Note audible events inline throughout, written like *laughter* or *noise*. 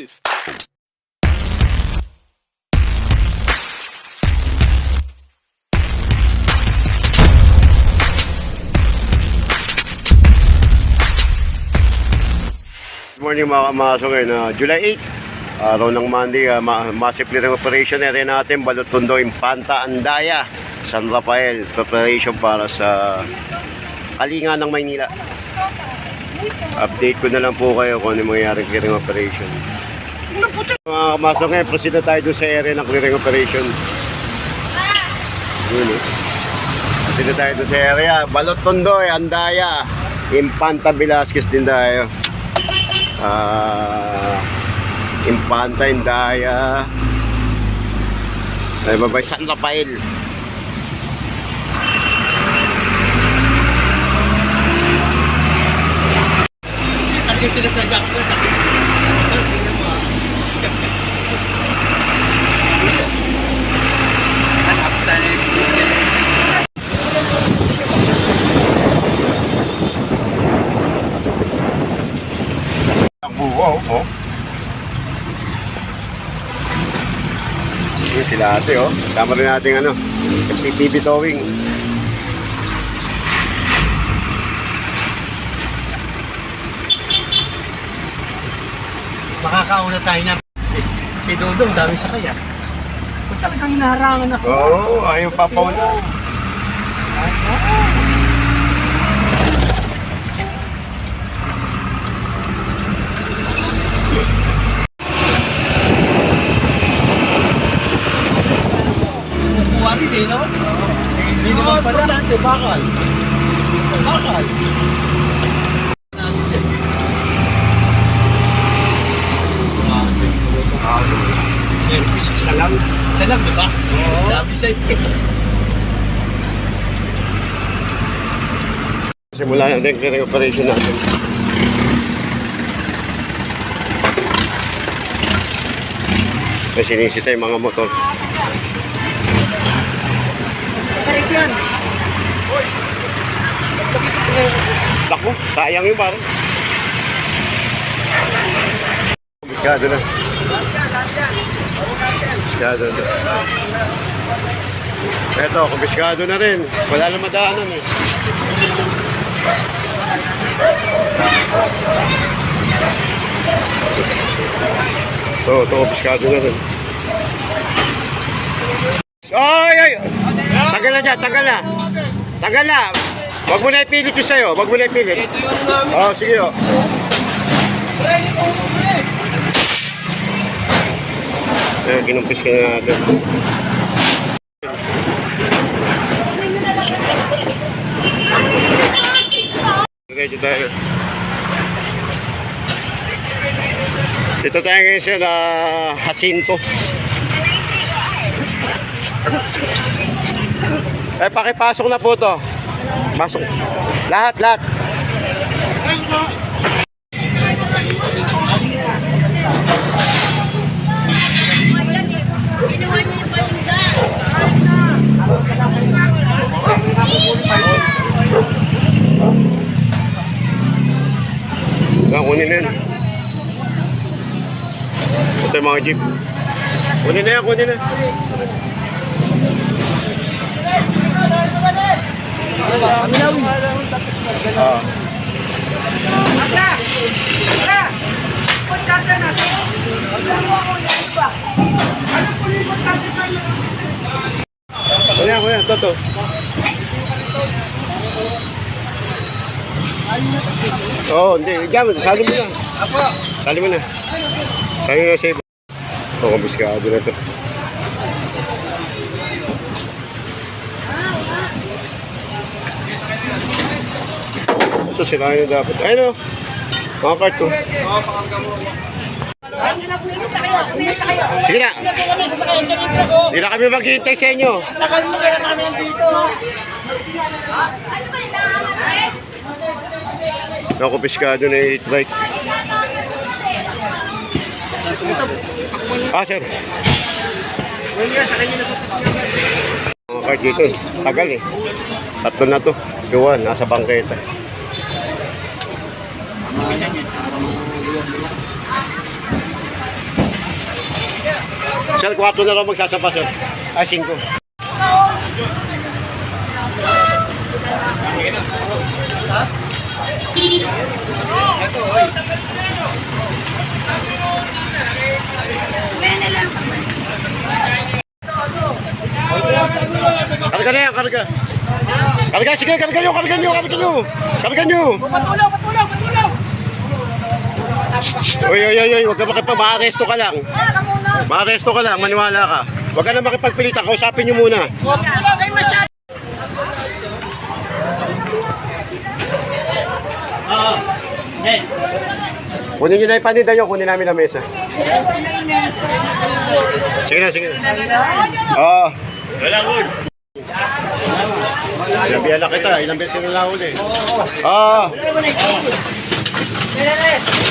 this? Good morning mga kamaso ngayon, ah, July 8, araw ng Monday, uh, ma massive clearing operation area natin, Balutondo, Impanta, Andaya, San Rafael, preparation para sa Kalinga ng Maynila. Update ko na lang po kayo kung ano yung mangyayaring clearing operation. Mga kamaso ngayon, proceed na tayo sa area ng clearing operation. Yun eh. Proceed na tayo sa area, Balutondo, Andaya, Impanta, Velasquez din tayo ah Impanta, Indaya, ay babay San Rafael. Sabi sila sa jack ko, sakit. Tingnan mo ah. Hanap tayo yung Buwaw, oh. Yun sila ate, oh. Tama rin natin ano, FTTV towing. Makakauna tayo na. Si Dodong, dami sa kaya. Kung talagang hinaharangan ako. Oo, oh, ayaw pa pa na. Kukuha rin eh, no? Hindi naman pala. Importante, bakal. Bakal. Service, isa lang. Isa lang, di ba? Sabi sa'yo. Simula na clearing operation natin. May sinisita yung mga motor. Yan. Dako, sayang yung parang. Biskado na. Biskado na. Eto, kumbiskado na rin. Wala na madaanan eh. Ito, ito, kumbiskado na rin. Ay, ay! Tagal na dyan, tagal na. Tagal na. Wag mo na ipilit yung sa'yo. Wag mo na ipilit. Oo, oh, sige o. Eh, kinumpis ka na natin. Ready tayo. Dito tayo ngayon sa uh, Jacinto. Eh, pakipasok na po to. Pasok. Lahat, lahat. Nga, kunin na yan. Ito yung mga jeep. Kunin na yan, kunin na. Ah. Kuya, kuya, toto. Oo, oh, hindi. Diyan, sali mo na. Sali mo na. Sali mo na save. Oo, oh, kabiskado na to. Ito sila na dapat. Ayun o. Mga kart ko. Sige na. Hindi na kami maghihintay sa inyo. Tagal mo kaya kami nandito. Nakupiskado na yung right. Ah, sir. Mga card dito. Tagal eh. Tatlo na to. Gawa, nasa bangketa. Sir, 4 na lang magsasapa, sir. Ay, 5. Karga na yan, karga. Karga, sige, karga nyo, karga nyo, karga nyo. Karga nyo. Patulaw, patulaw, patulaw! Uy, uy, uy, uy, huwag ka makipag, maaresto ka lang. Maaresto ka lang, maniwala ka. Huwag ka na makipagpilitan, kausapin nyo muna. Patulaw, kayo masyado! Kunin nyo na yung paninda nyo, kunin namin na mesa. Sige na, sige na. Oo. Wala ko. Sinabihan na kita, ilang beses na lang uli. Oo. Oh,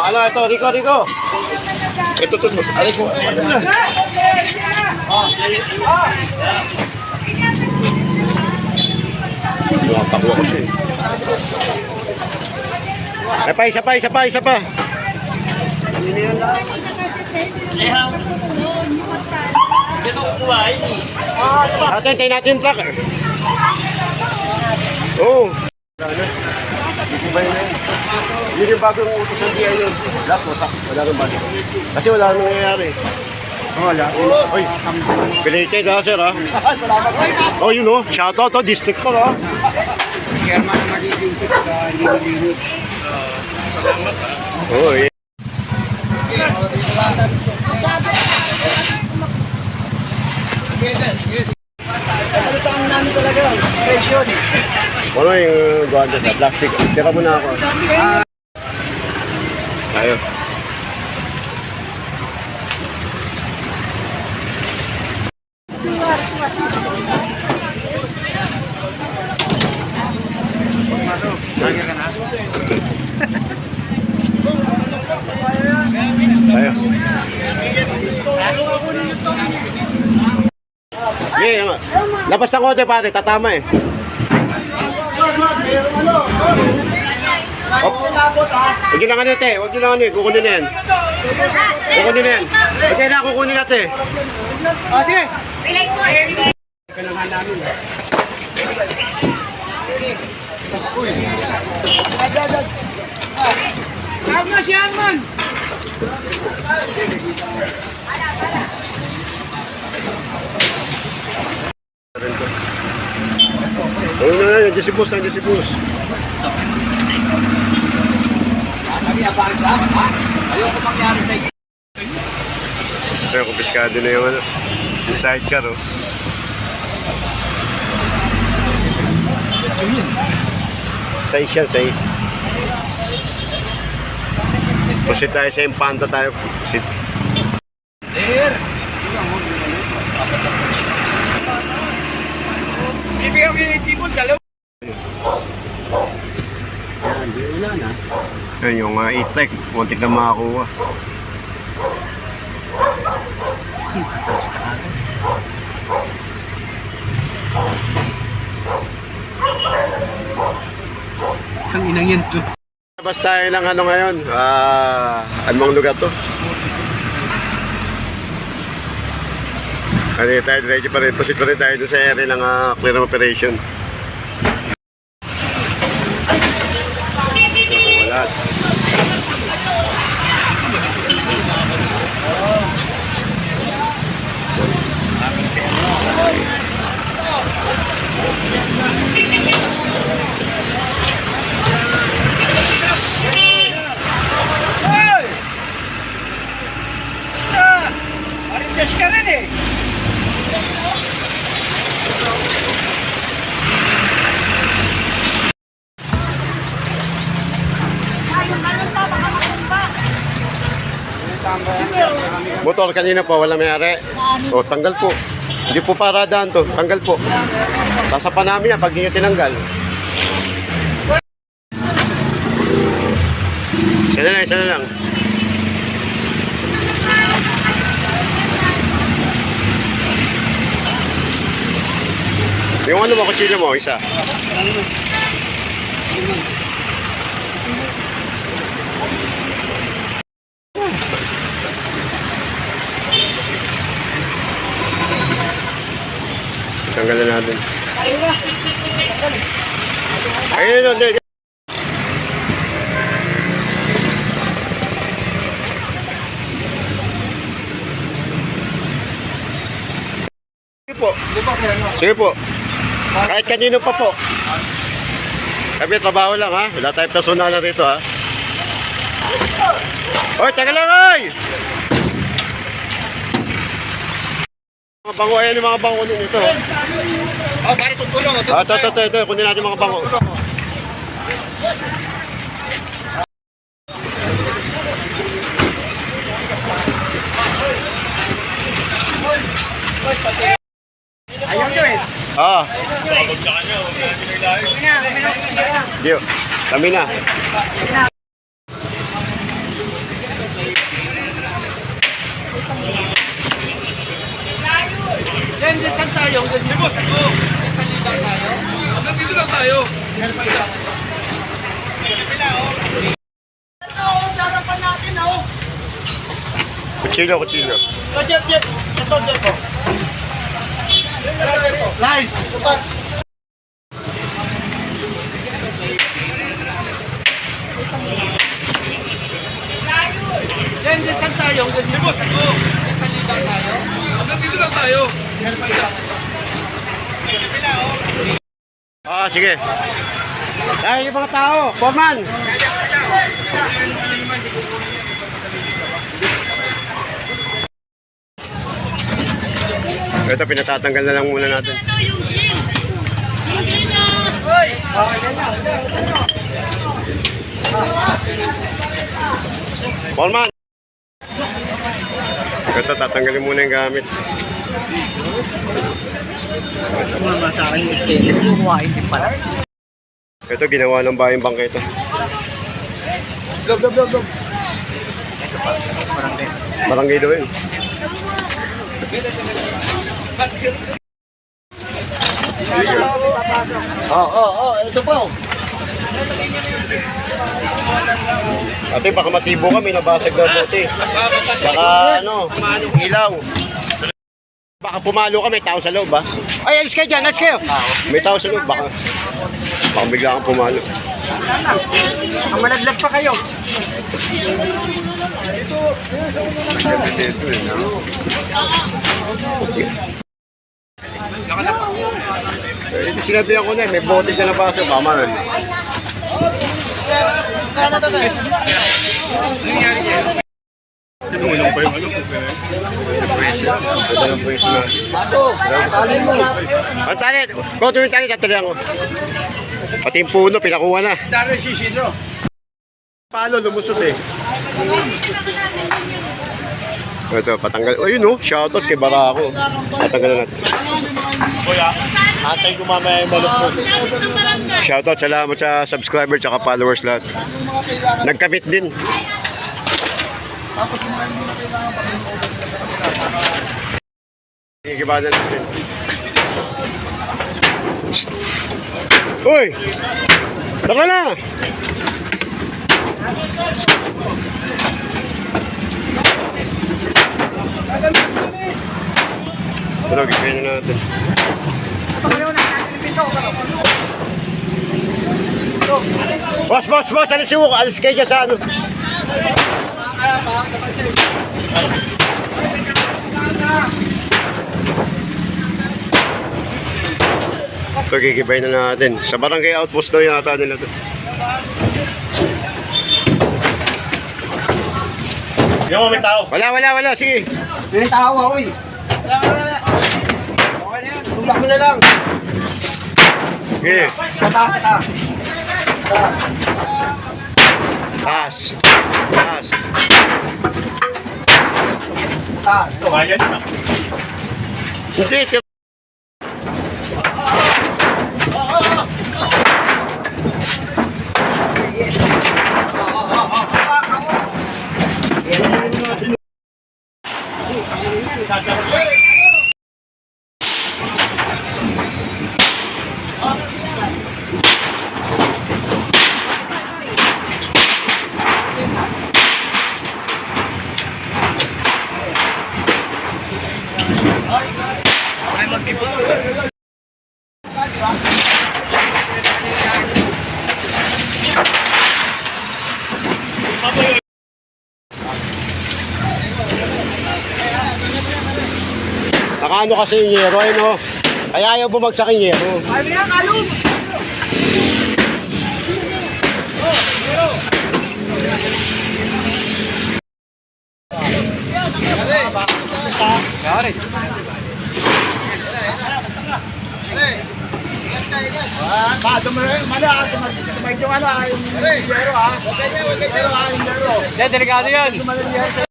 ano ito, Rico, Rico. Ito, ito, ito. Aray ko, ano na? Tumatakbo ako siya eh. Isa pa, isa pa, isa pa, isa pa. Atin, tayo natin yung truck. eh. Oo. Wala na. Ibigay na yun. Yun yung utos ng DIA yun. Wala. Wala nang bago. Kasi wala nang nangyayari. Wala. Uy, belated ha, sir ha. *laughs* Oh, yun oh. Shoutout to, district ko ha. Chairman na magiging sa linig-linig. Oo, eh. Salutahan namin talaga. Presyon. Ano yung gawa sa plastic? Tira mo na ako. Tayo. Tayo. Yeah, nga. Labas ng kote pare, tatama eh. Hop. Huwag nyo lang ano te, huwag nyo lang ano eh, kukunin yan. Kukunin yan. Okay na, kukunin natin. Ah, sige. Tawag na si Arman! Oo na, nandiyan si boss, nandiyan si boss. Ayoko mangyari sa Kaya kumpiskado na yung ano, yung sidecar oh. Size yan, size. Pusit tayo sa Impanta tayo. Pusit. There! Bibigyan ko yung tibol, dalawa. Yan yung uh, e-tech, muntik na makakuha. Ang inang yan to. Labas tayo ng ano ngayon, ah, anong lugar to? Ano yun tayo, diretso pa rin, proceed pa rin tayo sa area ng uh, clear operation. Wala. Hoy! Ah! Marites ka rin eh. Motor kanina po, wala may-ari. O, tanggal po. Hindi po paradaan to, tanggal po. Sasapan namin yan pag hindi tinanggal. Isa na lang, isa na lang. Yung ano mo, kutsilyo mo, isa. Tanggalan natin. Ayun, hindi. Sige po. Sige po. Kahit kanino pa po. Kami trabaho lang ha. Wala tayong personal na rito ha. Hoy, taga lang oy! Mga bango, ayan yung mga bango nito. Oh, pare, tutulong. Ah, ito, ito, ito. Kunin natin mga bango. Ayaw nyo eh. Ah. Dio, kami na. Yan, yan, saan tayo? Ganyan. Boss, ako. Hanggang dito lang tayo. Kuchilo, kuchilo. Jeff, Jeff. Ito, Jeff. oh. Nice. Yan, yan, saan tayo? Ganyan. Boss, ako. Saan tayo? Lang tayo. Ah, sige. Dahil yung mga tao, Foreman. Ito, pinatatanggal na lang muna natin. Foreman! Ito, tatanggalin muna yung gamit. Mama sa akin yung stainless. Kukuhain din pala. Ito, ginawa ng bayang bangketa. Lob, lob, lob, lob. Barangay daw yun. Oo, oo, oo. Ito po. Ate, baka matibo kami, nabasag na bote. Baka ano, ilaw. Baka pumalo ka, may tao sa loob, ha? Ay, alis kayo dyan, alis kayo! May tao sa loob, baka... Baka bigla kang pumalo. Ang malaglag pa kayo. Eh, di sinabihan ko na, eh, may bote ka na basa, baka man. Kaya na to, tayo. Tinulong pa yung ano, Ito yung pwesto na. Baso, tali mo. Ang tali, kung tuwing tali, tatalihan ko. Pati yung puno, pinakuha na. Dari si Sidro. Palo, lumusot eh. Ito, patanggal. O yun oh, shoutout kay Barako. Patanggal natin. Atay ko mamaya yung balot mo. Shoutout, salamat sa subscriber tsaka followers lahat. Nagkabit din. Ikiba na natin. Uy! Tara na! Ano, gagawin na natin. Boss, boss, boss, alis yung alis kayo sa ano. Ito, gigibay na natin. Sa barangay outpost daw yata nila to. Yung may tao. Wala, wala, wala, sige. May tawa, uy. Wala, wala, wala. Okay na yan. Tulak mo na lang. Sige. Sa taas, sa Pass. Pass. Hindi, Nakaano kasi yung yero, eh, no? Kaya ayaw bumagsak yung yero. Ba, dumayo, mala, sumay yung ano, ah, yung yero ha. Huwag ganyan, huwag ha, yung yero. Delikado yan.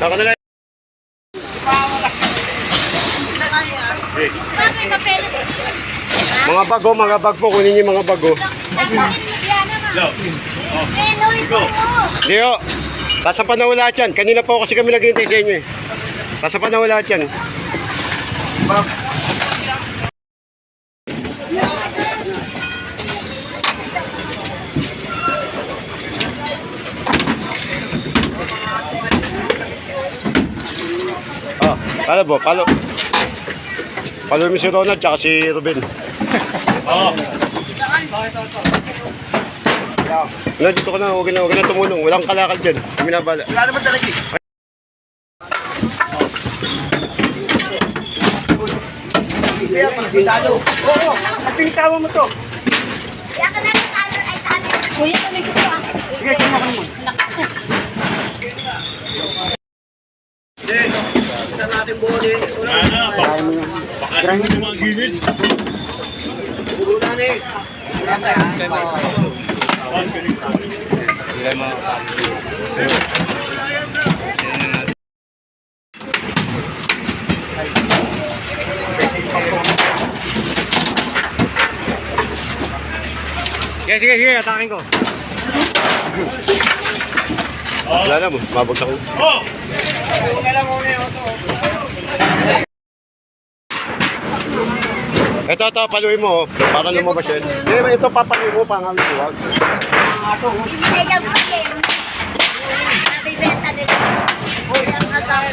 Sa kanila. Eh, mga bago, mga bag po, kunin niyo mga bago. Penoy ko mo. Dio, sasapan na wala yan. Kanina po kasi kami naghihintay sa inyo eh. Sasapan na wala yan. Ah, palo po, palo. Palo mo si Ronald tsaka si Ruben. Oo. Na, dito ka na, huwag na, huwag na tumulong. Walang kalakal dyan. Kami na bala. Wala naman talaga eh. Kaya pagkitalo. Oo, at mo to. Kaya ka na ay talo. Kuya, tuloy ko ah. Sige, kanya ka mo. Isa natin buo ni. Baka mo mga gilid. Puro na ni. Sige, sige, sige, atakin ko. Wala na, mabagsak ko. Ito, ito, paluin mo, oh, para lumabas yan. Hindi, ito papaluin mo, pangalan ko, wag. Kaya mo kasi. Nabibenta din. Ang asawa.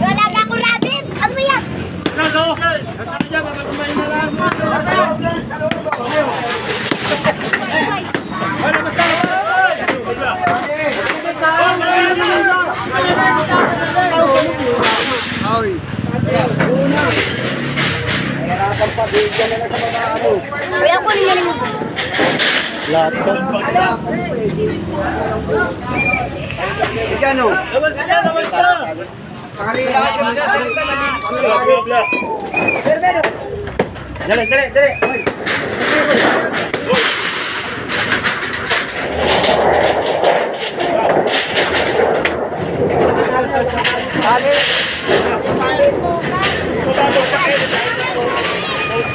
Wala na ako rabbit. Ano ba yan? Kuya, kunin niyo rin mo. Lahat ko. Ikano? Lawas ka na, lawas ka. Pakalila ka siya, salita na. Dali, dali, dali. Oh, baksa ka na.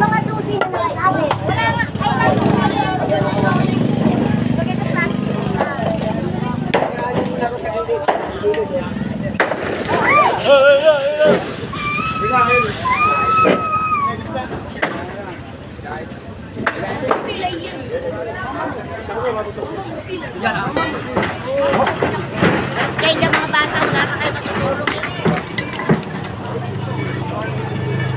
Mga dusi na nakakawi. Wala nga. Ay, nasa Kaya yung mga bata, wala na kayo matutulog.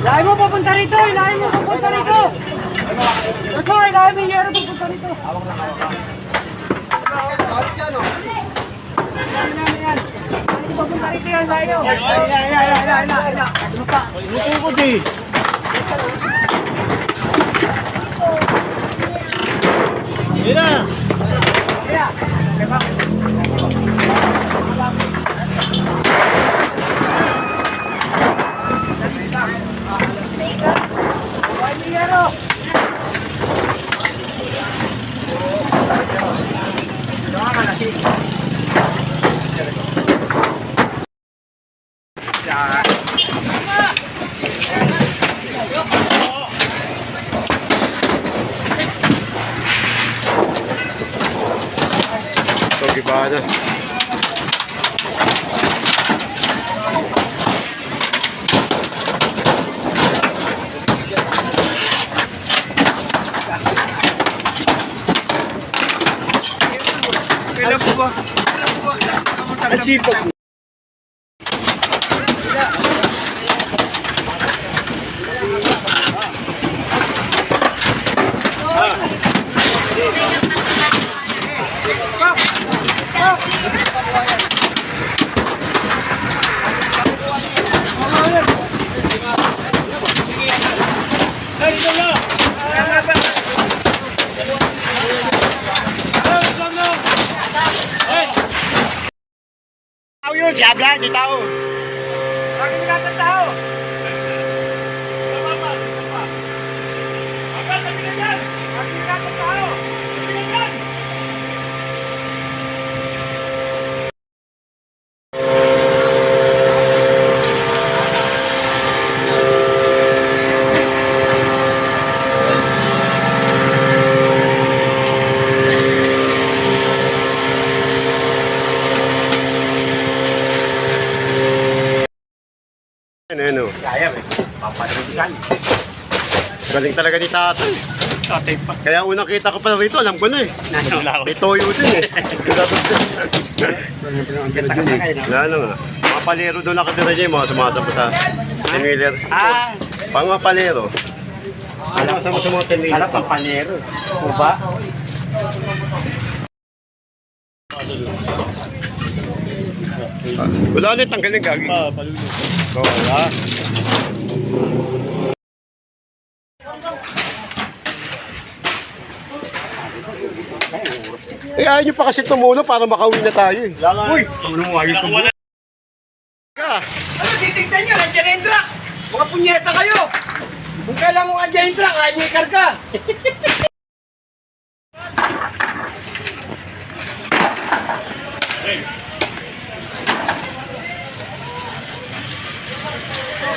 Ilahin mo papunta rito, ilahin mo papunta rito. Ito, mo yung yero papunta rito. Papunta rito yan, ilahin mo. Ilahin, ilahin, ilahin, ilahin, ilahin. Luto ko di. Yan na. Ilahin mo yung yero. Ito, giba na. Kailan po ba? Ang sipag. Tao yun, si Abla, di tao. Bakit ka ng tao? Tama pa, tama pa. Agad, sabi ka dyan! Bakit ka ng tao? Sabi ka dyan! Ano, ano? Kaya eh. Papadalikan. Galing talaga ni tatay. Tatay pa. Kaya unang kita ko pa rito, alam ko na eh. Wala May toyo din eh. *laughs* Wala na nga. Mga palero doon nakatira niya yung mga sumasama sa Tinwheeler. Ah, Pang mga palero. alam Sumasama sa mga Tinwheeler. Alam pang panero. O Ah, wala ulit, tanggalin gagi. Ah, palulog. Oo, wala. Eh, ayaw nyo pa kasi tumulo para makauwi na tayo eh. Uy! Tumulo mo, ayaw tumulo. Ka! Ano, titignan nyo, nandiyan na yung truck! Mga punyeta kayo! Kung kailan mo andyan yung truck, ayaw nyo ikarga! Hey!